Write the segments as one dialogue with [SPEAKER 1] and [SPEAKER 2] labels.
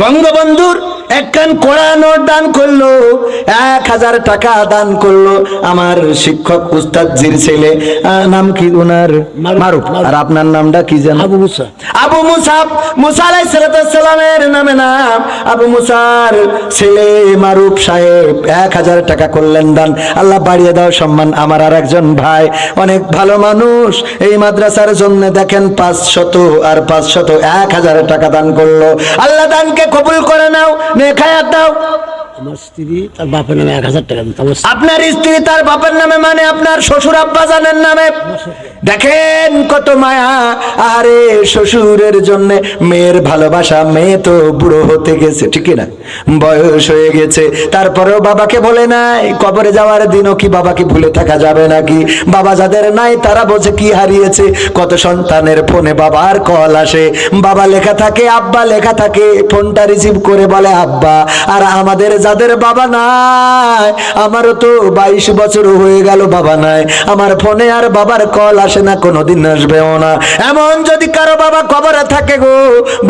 [SPEAKER 1] বঙ্গবন্ধুর একখান নোট দান করল এক হাজার টাকা দান করল। আমার শিক্ষক উস্তাদজির ছেলে নাম কি ওনার মারুফ আর আপনার নামটা কি জানো
[SPEAKER 2] আবু মুসা।
[SPEAKER 1] আবু মুসাব মুসা আলাই সালামের নামে নাম। আবু মুসার ছেলে মারুফ সাহেব এক হাজার টাকা করলেন দান। আল্লাহ বাড়িয়ে দাও সম্মান আমার আর একজন ভাই। অনেক ভালো মানুষ। এই মাদ্রাসার জন্য দেখেন পাঁচ শত আর পাঁচ শত এক হাজার টাকা দান করল। আল্লাহ দানকে কবুল করে নাও। নেখায়াত দাও। আপনার স্ত্রী তার বাপের নামে মানে আপনার শ্বশুর আব্বাজানের নামে। দেখেন কত মায়া। আরে শ্বশুরের জন্য মেয়ের ভালোবাসা, মেয়ে তো বুড়ো হতে গেছে, ঠিক না বয়স হয়ে গেছে, তারপরেও বাবাকে বলে নাই। কবরে যাওয়ার দিনও কি বাবাকে ভুলে থাকা যাবে নাকি? বাবা যাদের নাই, তারা বোঝে কি হারিয়েছে। কত সন্তানের ফোনে বাবার কল আসে। বাবা লেখা থাকে, আব্বা লেখা থাকে। ফোনটা রিসিভ করে বলে, আব্বা, আর আমাদের যাদের বাবা নাই। আমারও তো বাইশ বছর হয়ে গেল বাবা নাই। আমার ফোনে আর বাবার কল আসে না, কোনোদিন আসবেও না। এমন যদি কারও বাবা কবরে থাকে গো,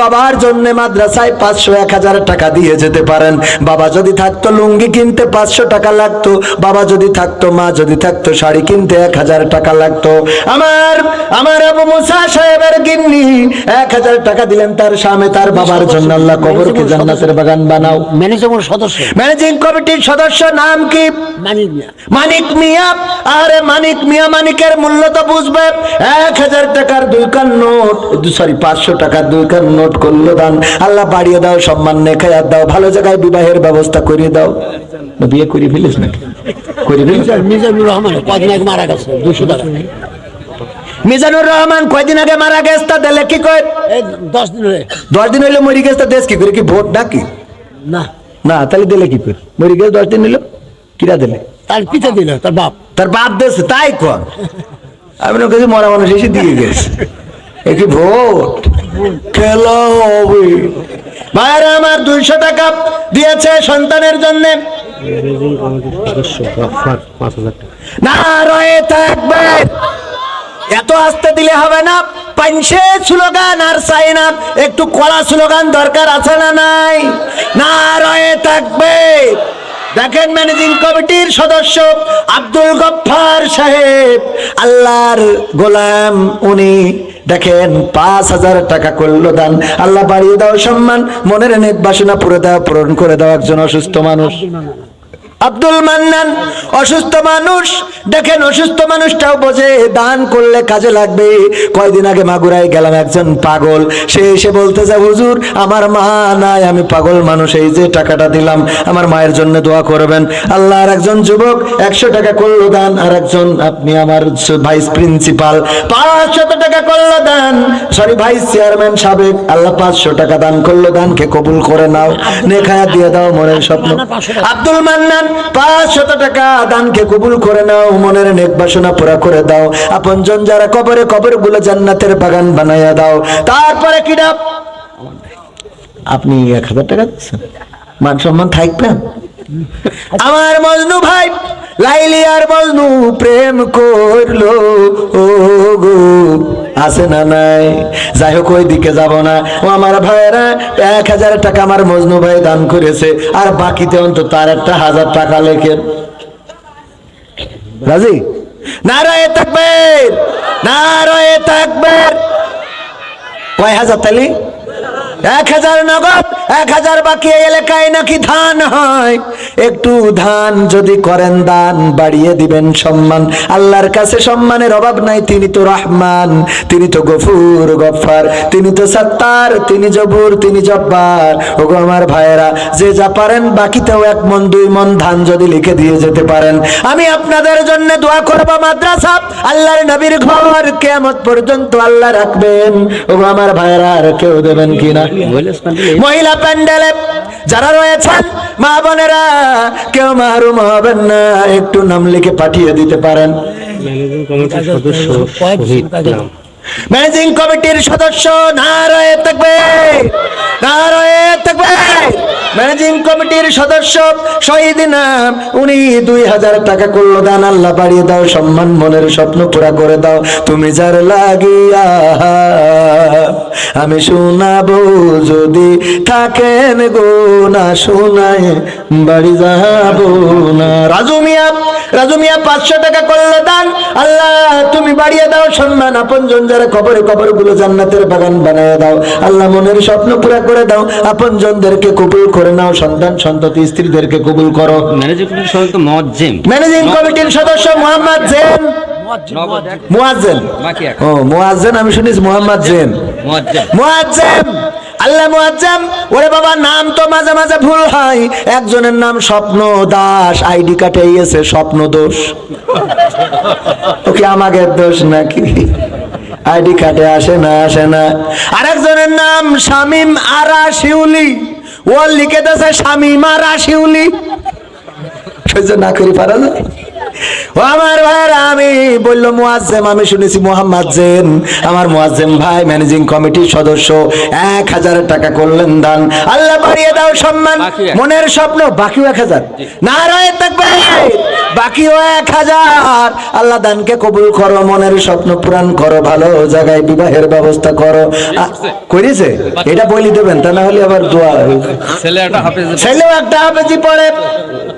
[SPEAKER 1] বাবার জন্য মাদ্রাসায় পাঁচশো এক হাজার টাকা দিয়ে যেতে পারেন। বাবা যদি থাকতো, লুঙ্গি কিনতে পাঁচশো টাকা লাগতো। বাবা যদি থাকতো, মা যদি থাকতো, শাড়ি কিনতে এক হাজার টাকা লাগতো। আমার আমার আবু মুসা সাহেবের গিন্নি এক হাজার টাকা দিলেন তার স্বামী, তার বাবার জন্য। আল্লাহ কবরকে জান্নাতের বাগান বানাও।
[SPEAKER 2] ম্যানেজমেন্ট সদস্য।
[SPEAKER 1] ম্যানেজিং কমিটির সদস্য নাম কি?
[SPEAKER 2] মানিক মিয়া।
[SPEAKER 1] মানিক মিয়া। আরে মানিক মিয়া মানিকের মূল্য তো বুঝবে। এক হাজার টাকার দুই কান নোট সরি পাঁচশো টাকার দুই কান নোট করল দান। আল্লাহ বাড়িয়ে দাও সম্মান নেখায়াত দাও। ভালো জায়গায় বিবাহের ব্যবস্থা করিয়ে দাও। বিয়ে করে ফেলিস না করে ফেলিস?
[SPEAKER 2] মিজানুর রহমান কদিন মারা গেছে দুশো টাকা।
[SPEAKER 1] মিজানুর রহমান কয়দিন আগে মারা গেছে তা দিলে কি কয়?
[SPEAKER 2] দশ দিন হলে।
[SPEAKER 1] দশ দিন হইলে মরি গেছে দেশ কি করে কি ভোট ডাকি
[SPEAKER 2] না।
[SPEAKER 1] না তাহলে দিলে কি করে? মরি গেছে দশ দিন হইল কিরা দিলে?
[SPEAKER 2] তার পিঠে দিল তার বাপ।
[SPEAKER 1] তার বাপ দেশে তাই কর। আমি না কাছে মরা মানুষ এসে দিয়ে গেছে। এ কি ভোট? খেলা হবে। ভাইরা আমার দুইশো টাকা দিয়েছে সন্তানের জন্য। না রয়ে থাকবে। এত আসতে দিলে হবে না। পাঞ্চে স্লোগান আর চাই না একটু কড়া স্লোগান দরকার আছে না নাই? না রয়ে থাকবে। দেখেন ম্যানেজিং কমিটির সদস্য আব্দুল গফফার সাহেব। আল্লাহর গোলাম উনি। দেখেন পাঁচ হাজার টাকা করল দান। আল্লাহ বাড়িয়ে দাও সম্মান। মনের নেক বাসনা পুরে দাও, পূরণ করে দাও। একজন অসুস্থ মানুষ। আব্দুল মান্নান অসুস্থ মানুষ। দেখেন অসুস্থ মানুষটাও বোঝে দান করলে কাজে লাগবে। কয়দিন আগে মাগুরায় গেলাম একজন পাগল। সে এসে বলতে যায় হুজুর আমার মা নাই আমি পাগল মানুষ। এই যে টাকাটা দিলাম আমার মায়ের জন্য দোয়া করবেন। আল্লাহ আর একজন যুবক একশো টাকা করল দান আর একজন আপনি আমার ভাইস প্রিন্সিপাল পাঁচশত টাকা করল দান। সরি ভাইস চেয়ারম্যান সাবেক আল্লাহ পাঁচশো টাকা দান করল। দানকে কবুল করে নাও। নেখায়া দিয়ে দাও মনের স্বপ্ন। আব্দুল মান্নান পাঁচশত টাকা দানকে কবুল করে নাও, মনের নেক বাসনা পুরা করে দাও। যারা কবরে কবরগুলো জান্নাতের বাগান বানাইয়া দাও। তারপরে কি ডাব আপনি এক হাজার টাকা দিচ্ছেন। মান সম্মান থাকবেন আমার মজনু ভাই লাইলি আর মজনু প্রেম করল ও গো আছে না নাই? যাই হোক ওই দিকে যাব না। ও আমার ভাইরা এক হাজার টাকা আমার মজনু ভাই দান করেছে, আর বাকিতে অন্তত তার একটা হাজার টাকা লেখেন। রাজি? নারায় থাকবে নারায় থাকবে কয় হাজার তালি? এক হাজার নগদ, এক হাজার বাকি এলাকায় নাকি ধান হয়? একটু ধান যদি করেন দান, বাড়িয়ে দিবেন সম্মান। আল্লাহর কাছে সম্মানের অভাব নাই, তিনি তো রহমান, তিনি তো গফুর, গফার, তিনি তো সত্তার, তিনি জবুর, তিনি জব্বার। ওগো আমার ভাইয়েরা, যে যা পারেন, বাকিতেও এক মন, দুই মন ধান যদি লিখে দিয়ে যেতে পারেন। আমি আপনাদের জন্য দোয়া করব মাদ্রাসা। আল্লাহর নবীর ঘর কেমত পর্যন্ত আল্লাহ রাখবেন। ওগো আমার ভাইয়েরা, আর কেউ দেবেন কিনা মহিলা প্যান্ডেলে যারা রয়েছেন মা বোনেরা কেউ মাহরুম হবেন না একটু নাম লিখে পাঠিয়ে দিতে পারেন। ম্যানেজিং কমিটির সদস্য না রয়ে থাকবে। না রয়ে থাকবে। ম্যানেজিং কমিটির সদস্য শহীদ নাম উনি দুই হাজার টাকা করল দান আল্লাহ বাড়িয়ে দাও, সম্মান মনের স্বপ্ন পুরা করে দাও। তুমি যার লাগিয়া, আমি শোনাবো যদি থাকেন গো, না শোনায় বাড়ি যাব না। রাজু মিয়া রাজু মিয়া পাঁচশো টাকা করল দান আল্লাহ তুমি বাড়িয়ে দাও, সম্মান আপন আপনজন যারা কবরে কবরগুলো জান্নাতের বাগান বানায় দাও। আল্লাহ মনের স্বপ্ন পুরা করে দাও। আপনজনদেরকে কবুল করে নাও। সন্তান সন্ততি স্ত্রীদেরকে কবুল করো।
[SPEAKER 3] ম্যানেজিং কমিটির সদস্য মজ্জেম
[SPEAKER 1] ম্যানেজিং কমিটির সদস্য মোহাম্মদ জেন। মুয়াজ্জেন। ও মুয়াজ্জেন আমি শুনেছি মোহাম্মদ জেন। আল্লাহ মুয়াজ্জেম ওরে বাবা নাম তো মাঝে মাঝে ভুল হয়। একজনের নাম স্বপ্ন দাস আইডি কার্ডে এসে স্বপ্ন দোষ। ওকে আমাদের দোষ নাকি? আইডি কার্ডে আসে না আসে না। আরেকজনের নাম শামিম আরা শিউলি ও লিখে দিয়েছে শামিম আরা শিউলি সহ্য না করি পারা যায়। ও আমার ভাইয়েরা আমি বলল মুয়াজ্জেম আমি শুনেছি মোহাম্মদ জেন। আমার মুয়াজ্জেম ভাই ম্যানেজিং কমিটির সদস্য এক হাজার টাকা করলেন দান। আল্লাহ বাড়িয়ে দাও সম্মান মনের স্বপ্ন বাকিও এক হাজার। না রয়ে থাকবে বাকিও এক হাজার। আল্লাহ দানকে কবুল করো মনের স্বপ্ন পূরণ করো ভালো জায়গায় বিবাহের ব্যবস্থা করো। করেছে এটা বলি দেবেন তা না হলে আবার দোয়া
[SPEAKER 3] ছেলে একটা হাফেজ
[SPEAKER 1] ছেলেও একটা হাফেজি পড়ে।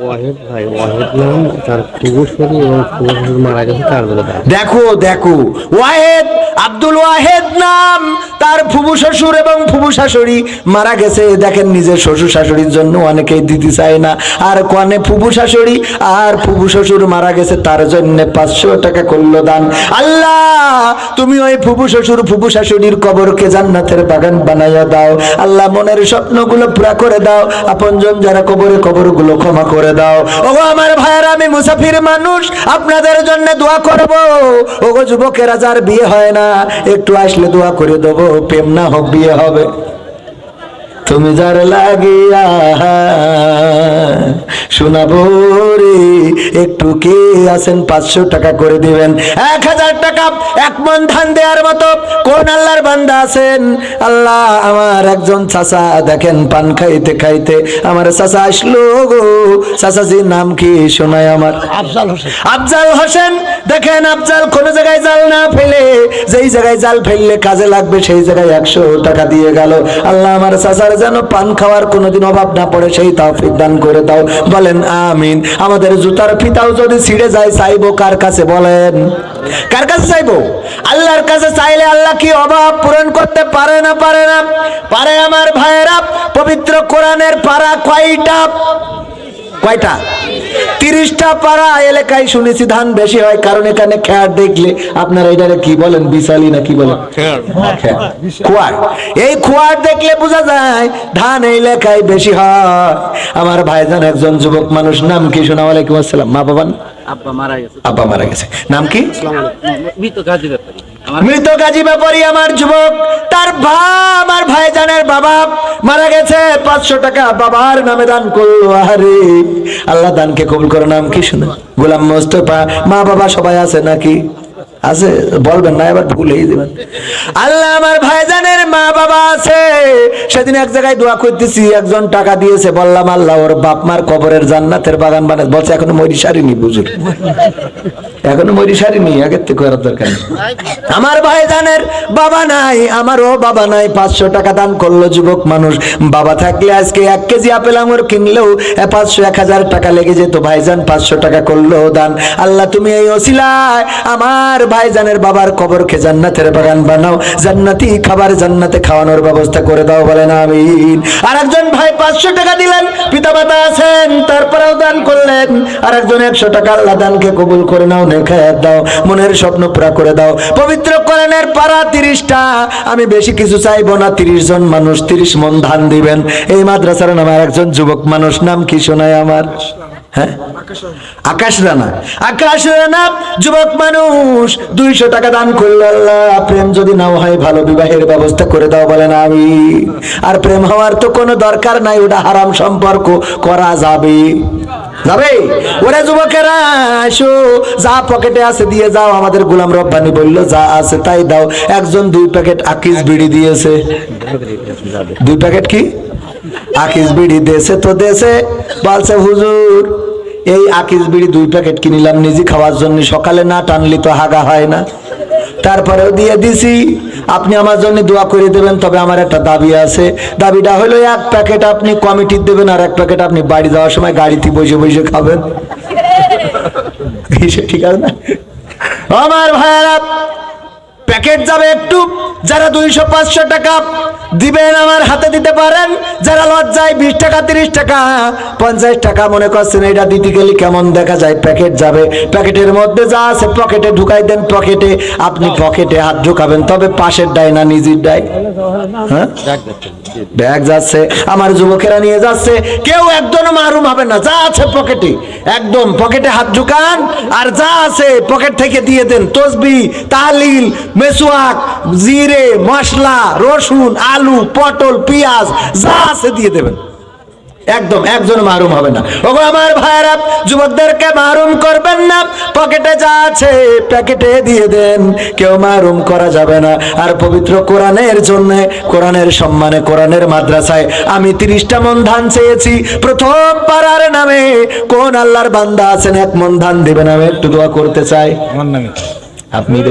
[SPEAKER 4] ওয়াহেদ ভাই ওয়াহেদ নাম তার পূর্বসরী এবং পূর্বসরী মারা গেছে তার জন্য
[SPEAKER 1] দেখো দেখো ওয়াহেদ আব্দুল ওয়াহেদ নাম তার ফুবু শ্বশুর এবং ফুবু শাশুড়ি মারা গেছে। দেখেন নিজের শ্বশুর শাশুড়ির জন্য অনেকেই দিতে চায় না। আর কনে ফুবু শাশুড়ি আর ফুবু শ্বশুর মারা গেছে, তার জন্য পাঁচশো টাকা করল দান। আল্লাহ, তুমি ওই ফুবু শ্বশুর ফুবু শাশুড়ির কবরকে জান্নাতের বাগান বানাইয়া দাও। আল্লাহ, মনের স্বপ্নগুলো পুরা করে দাও। আপনজন যারা কবরে, কবরগুলো ক্ষমা করে দাও। ওগো আমার ভাইয়ের, আমি মুসাফির মানুষ, আপনাদের জন্য দোয়া করব। ওগো যুবকেরা, যার বিয়ে হয় না, একটু আসলে দোয়া করে দেবো, প্রেম না হোক বিয়ে হবে। তুমি যার লাগিয়া শোনাবো রে একটু কে আছেন? পাঁচশো টাকা করে দিবেন। এক হাজার টাকা এক মন ধান দেওয়ার মতো কোন আল্লাহর বান্দা আছেন? আল্লাহ আমার একজন চাচা দেখেন পান খাইতে খাইতে আমার চাচা আসলো গো। চাচাজির নাম কি শোনায় আমার?
[SPEAKER 2] আফজাল হোসেন।
[SPEAKER 1] আফজাল হোসেন দেখেন আফজাল কোন জায়গায় জাল না ফেলে। যেই জায়গায় জাল ফেললে কাজে লাগবে সেই জায়গায় একশো টাকা দিয়ে গেল। আল্লাহ আমার চাচার যেন পান খাওয়ার কোনোদিন অভাব না পড়ে, সেই তৌফিক দান করে দাও। বলেন, আমিন। আমাদের জুতার ফিতাও যদি ছিঁড়ে যায়, চাইব কার কাছে? বলেন। কার কাছে চাইব? আল্লাহর কাছে চাইলে আল্লাহ কি অভাব পূরণ করতে পারে না পারে না? পারে আমার ভাইয়েরা, পবিত্র কোরআনের পারা কয়টা? কয়টা? তিরিশটা পাড়া এলাকায় শুনেছি ধান বেশি হয় কারণ এখানে খেয়ার দেখলে আপনারা এটারে কি বলেন বিশালি না কি বলেন? খেয়ার। খোয়ার। এই খোয়ার দেখলে বোঝা যায় ধান এই এলাকায় বেশি হয়। আমার ভাইজান একজন যুবক মানুষ নাম কি? শোনা ওয়ালাইকুম আসসালাম। মা বাবা
[SPEAKER 3] আব্বা মারা গেছে।
[SPEAKER 1] আব্বা মারা গেছে। নাম কি?
[SPEAKER 3] মৃত ব্যাপারী।
[SPEAKER 1] মৃত গাজী ব্যাপারী আমার যুবক, তার ভা আমার ভাইজানের বাবা মারা গেছে। পাঁচশো টাকা বাবার নামে দান করল। আরে আল্লাহ দানকে কবুল করে নাম কি শুনে? গোলাম মোস্তফা, মা বাবা সবাই আছে নাকি? আছে? বলবেন না, এবার ভুলেই দেবেন আল্লাহ আমার ভাইজানের মা বাবা আছে। সেদিন এক জায়গায় দোয়া করতেছি, একজন টাকা দিয়েছে, বললাম, আল্লাহ, ওর বাপ মার কবরের জান্নাতের বাগান বানায়। বলছে, এখনও মরি সারিনি বুঝুর এখনও মরি সারিনি, আগের থেকে করার দরকার আমার ভাইজানের বাবা নাই, আমারও বাবা নাই, পাঁচশো টাকা দান করল যুবক মানুষ। বাবা থাকলে আজকে এক কেজি আপেল আঙুর কিনলেও পাঁচশো, এক হাজার টাকা লেগে যেত। ভাইজান পাঁচশো টাকা করল দান। আল্লাহ, তুমি এই ওসিলায় আমার ভাইজানের বাবার কবরকে জান্নাতের বাগান বানাও। জান্নাতি খাবার জান্নাতে খাওয়ানোর ব্যবস্থা করে দাও বলেন, আমিন। আর একজন ভাই পাঁচশো টাকা দিলেন পিতা মাতা আছেন, তারপরেও দান করলেন। আর একজন একশো টাকা আল্লাহ দানকে কবুল করে নাও নেখায়াত দাও, মনের স্বপ্ন পুরা করে দাও। পবিত্র কোরআনের পাড়া তিরিশটা, আমি বেশি কিছু চাইব না, তিরিশ জন মানুষ, তিরিশ মন ধান দিবেন। এই মাদ্রাসার নামে একজন যুবক মানুষ, নাম কি শোনায় আমার? হ্যাঁ? আকাশ রানা। আকাশ রানা। যুবক মানুষ দুইশো টাকা দান করল আল্লাহ প্রেম যদি নাও হয় ভালো বিবাহের ব্যবস্থা করে দাও বলেন আমি। আর প্রেম হওয়ার তো কোনো দরকার নাই ওটা হারাম সম্পর্ক করা যাবে। যাবে? ওরা যুবকেরা আসো যা পকেটে আছে দিয়ে যাও আমাদের গোলাম রব্বানি বলল যা আছে তাই দাও। একজন দুই প্যাকেট আকিস বিড়ি দিয়েছে। দুই প্যাকেট কি? আকিস বিড়ি দেশে তো দেশে বলছে হুজুর এই আকিস বিড়ি দুই প্যাকেট কিনিলাম নিজে খাওয়ার জন্য। সকালে না টানলি তো হাগা হয় না। তারপরেও দিয়ে দিছি। আপনি আমার জন্য দোয়া করে দেবেন, তবে আমার একটা দাবি আছে। দাবিটা হলো, এক প্যাকেট আপনি কমিটির দেবেন আর এক প্যাকেট আপনি বাড়ি যাওয়ার সময় গাড়িতে বসে বসে খাবেন। ঠিক আছে না? আমার ভাইয়ারা, প্যাকেট যাবে একটু। যারা দুইশো পাঁচশো টাকা দিবেন আমার হাতে দিতে পারেন। যারা লজ্জায় বিশ টাকা, তিরিশ টাকা, পঞ্চাশ টাকা মনে করছেন, এটা দিতে গেলে কেমন দেখা যায়? প্যাকেট যাবে। প্যাকেটের মধ্যে যা আছে, পকেটে ঢুকাই দেন, পকেটে আপনি পকেটে হাত ঢুকাবেন। তবে পাশের ডায় না নিজের ডায় হ্যাঁ? ব্যাগ যাচ্ছে, আমার যুবকেরা নিয়ে যাচ্ছে। কেউ একদম মারুম হবে না, যা আছে পকেটে। একদম, পকেটে হাত ঢুকান, আর যা আছে পকেট থেকে দিয়ে দেন। তসবি, তালিল মেসুয়াক জিরে, মশলা, রসুন, আলু পটল পেঁয়াজ যা আছে দিয়ে দেবেন। একদম একজন মারুম হবে না। ওগো আমার ভাইরা যুবকদেরকে মারুম করবেন না। পকেটে যা আছে প্যাকেটে দিয়ে দেন। কেউ মারুম করা যাবে না। আর পবিত্র কোরআনের জন্য কোরআনের সম্মানে কোরআনের মাদ্রাসায় আমি তিরিশটা মন ধান চেয়েছি। প্রথম পাড়ার নামে কোন আল্লাহর বান্দা আছেন এক মন ধান দেবেন আমি একটু দোয়া করতে চাই।
[SPEAKER 3] আমার নামে।
[SPEAKER 1] আপনি।